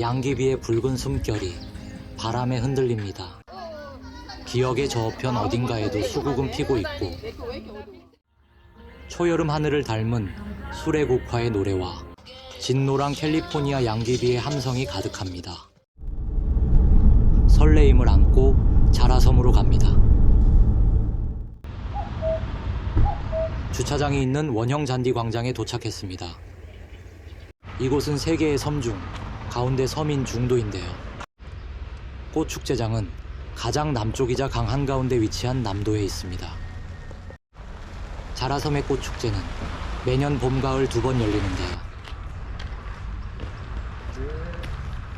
양귀비의 붉은 숨결이 바람에 흔들립니다. 기억의 저편 어딘가에도 수국은 피고 있고 초여름 하늘을 닮은 수레국화의 노래와 진노랑 캘리포니아 양귀비의 함성이 가득합니다. 설레임을 안고 자라섬으로 갑니다. 주차장이 있는 원형 잔디 광장에 도착했습니다. 이곳은 세 개의 섬 중 가운데 섬인 중도인데요. 꽃 축제장은 가장 남쪽이자 강 한가운데 위치한 남도에 있습니다. 자라섬의 꽃 축제는 매년 봄, 가을 두 번 열리는데요.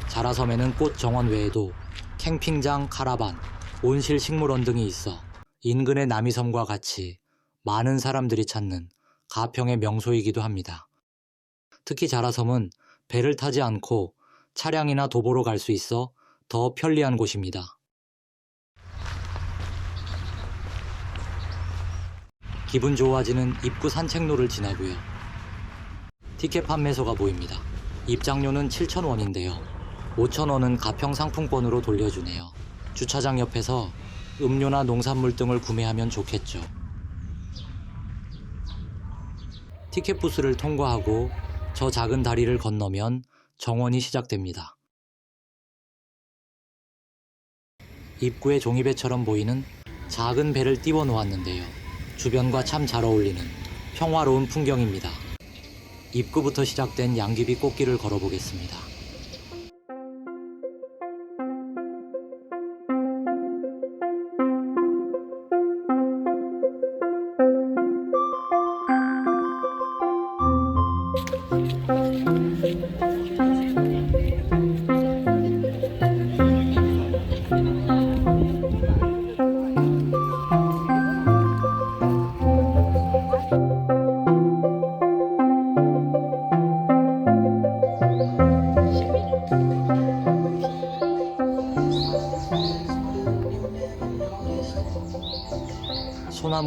자라섬에는 꽃 정원 외에도 캠핑장, 카라반, 온실 식물원 등이 있어 인근의 남이섬과 같이 많은 사람들이 찾는 가평의 명소이기도 합니다. 특히 자라섬은 배를 타지 않고 차량이나 도보로 갈 수 있어 더 편리한 곳입니다. 기분 좋아지는 입구 산책로를 지나고요. 티켓 판매소가 보입니다. 입장료는 7,000원인데요. 5,000원은 가평 상품권으로 돌려주네요. 주차장 옆에서 음료나 농산물 등을 구매하면 좋겠죠. 티켓 부스를 통과하고 저 작은 다리를 건너면 정원이 시작됩니다. 입구에 종이배처럼 보이는 작은 배를 띄워 놓았는데요. 주변과 참 잘 어울리는 평화로운 풍경입니다. 입구부터 시작된 양귀비 꽃길을 걸어보겠습니다.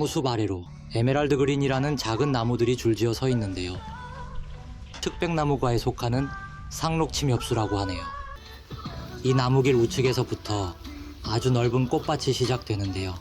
숲 아래로 에메랄드 그린이라는 작은 나무들이 줄지어 서 있는데요. 특백나무과에 속하는 상록침엽수라고 하네요. 이 나무길 우측에서부터 아주 넓은 꽃밭이 시작되는데요.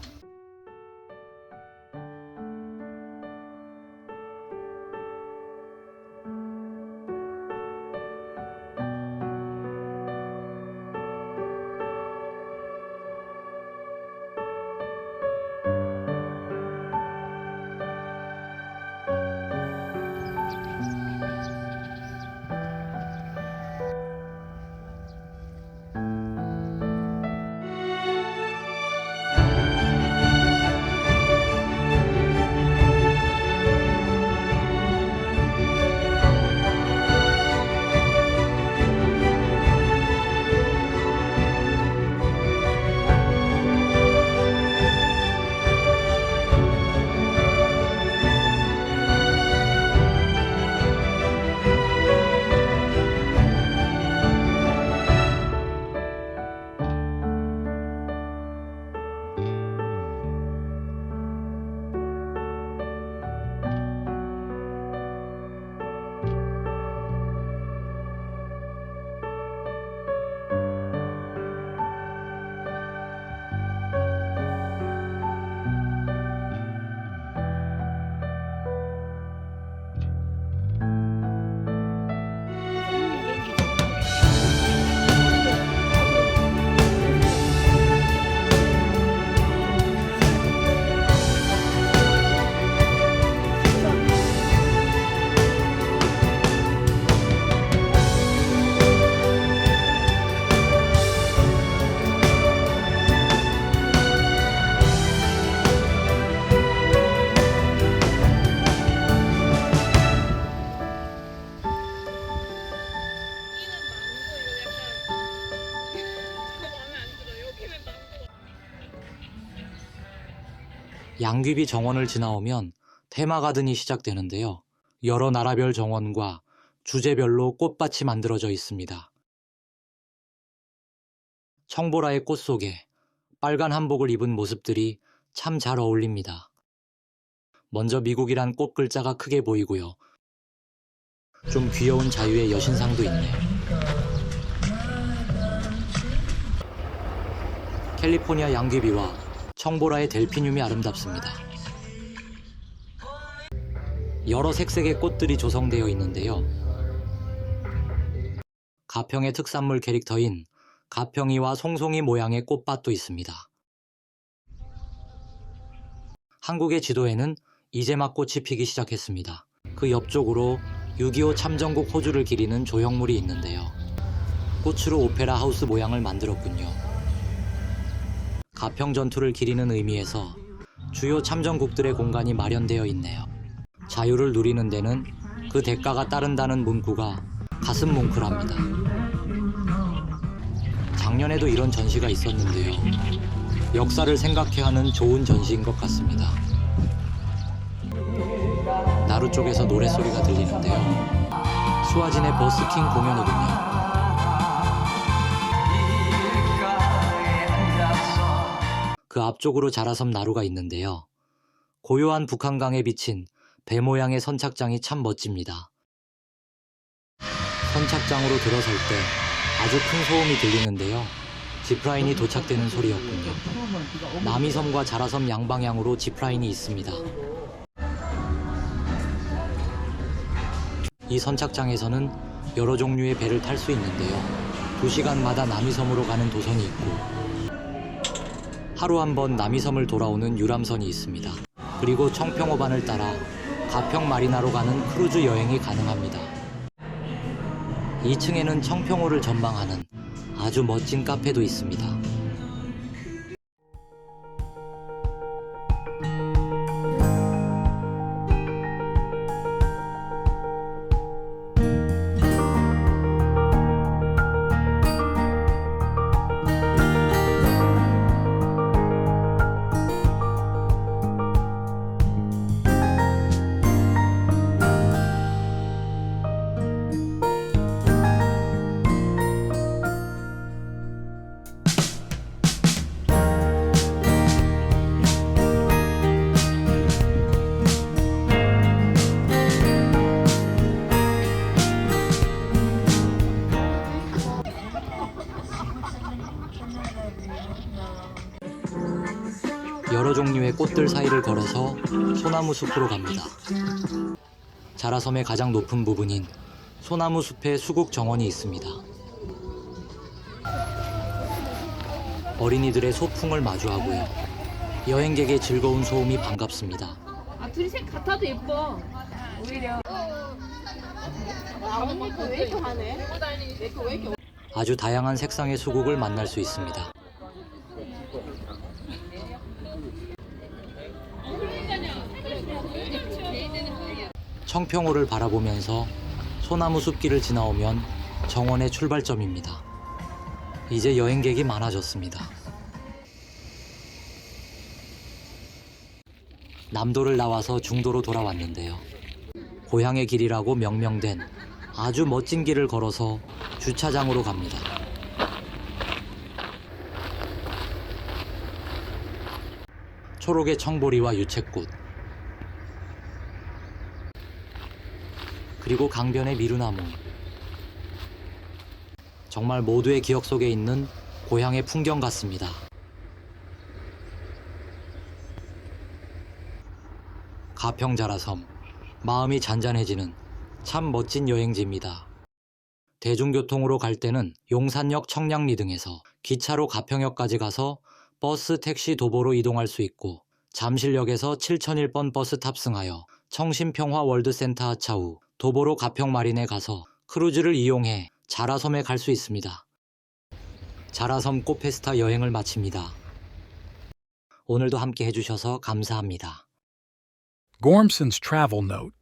양귀비 정원을 지나오면 테마가든이 시작되는데요. 여러 나라별 정원과 주제별로 꽃밭이 만들어져 있습니다. 청보라의 꽃 속에 빨간 한복을 입은 모습들이 참 잘 어울립니다. 먼저 미국이란 꽃 글자가 크게 보이고요. 좀 귀여운 자유의 여신상도 있네. 캘리포니아 양귀비와 청보라의 델피늄이 아름답습니다. 여러 색색의 꽃들이 조성되어 있는데요. 가평의 특산물 캐릭터인 가평이와 송송이 모양의 꽃밭도 있습니다. 한국의 지도에는 이제 막 꽃이 피기 시작했습니다. 그 옆쪽으로 6.25 참전국 호주를 기리는 조형물이 있는데요. 꽃으로 오페라 하우스 모양을 만들었군요. 가평 전투를 기리는 의미에서 주요 참전국들의 공간이 마련되어 있네요. 자유를 누리는 데는 그 대가가 따른다는 문구가 가슴 뭉클합니다. 작년에도 이런 전시가 있었는데요. 역사를 생각해 하는 좋은 전시인 것 같습니다. 나루 쪽에서 노랫소리가 들리는데요. 수아진의 버스킹 공연이군요. 그 앞쪽으로 자라섬 나루가 있는데요. 고요한 북한강에 비친 배 모양의 선착장이 참 멋집니다. 선착장으로 들어설 때 아주 큰 소음이 들리는데요. 지프라인이 도착되는 소리였군요. 남이섬과 자라섬 양방향으로 지프라인이 있습니다. 이 선착장에서는 여러 종류의 배를 탈 수 있는데요. 2시간마다 남이섬으로 가는 도선이 있고 하루 한 번 남이섬을 돌아오는 유람선이 있습니다. 그리고 청평호반을 따라 가평 마리나로 가는 크루즈 여행이 가능합니다. 2층에는 청평호를 전망하는 아주 멋진 카페도 있습니다. 여러 종류의 꽃들 사이를 걸어서 소나무 숲으로 갑니다. 자라섬의 가장 높은 부분인 소나무 숲에 수국 정원이 있습니다. 어린이들의 소풍을 마주하고요. 여행객의 즐거운 소음이 반갑습니다. 아 둘이 색 같아도 예뻐. 오히려. 언니 거왜 이렇게 하네? 아주 다양한 색상의 수국을 만날 수 있습니다. 청평호를 바라보면서 소나무 숲길을 지나오면 정원의 출발점입니다. 이제 여행객이 많아졌습니다. 남도를 나와서 중도로 돌아왔는데요. 고향의 길이라고 명명된 아주 멋진 길을 걸어서 주차장으로 갑니다. 초록의 청보리와 유채꽃 그리고 강변의 미루나무 정말 모두의 기억 속에 있는 고향의 풍경 같습니다. 가평자라섬 마음이 잔잔해지는 참 멋진 여행지입니다. 대중교통으로 갈 때는 용산역 청량리 등에서 기차로 가평역까지 가서 버스, 택시, 도보로 이동할 수 있고 잠실역에서 7001번 버스 탑승하여 청신평화 월드센터 하차 후 도보로 가평 마린에 가서 크루즈를 이용해 자라섬에 갈 수 있습니다. 자라섬 꽃페스타 여행을 마칩니다. 오늘도 함께 해주셔서 감사합니다. Gormson's Travel Note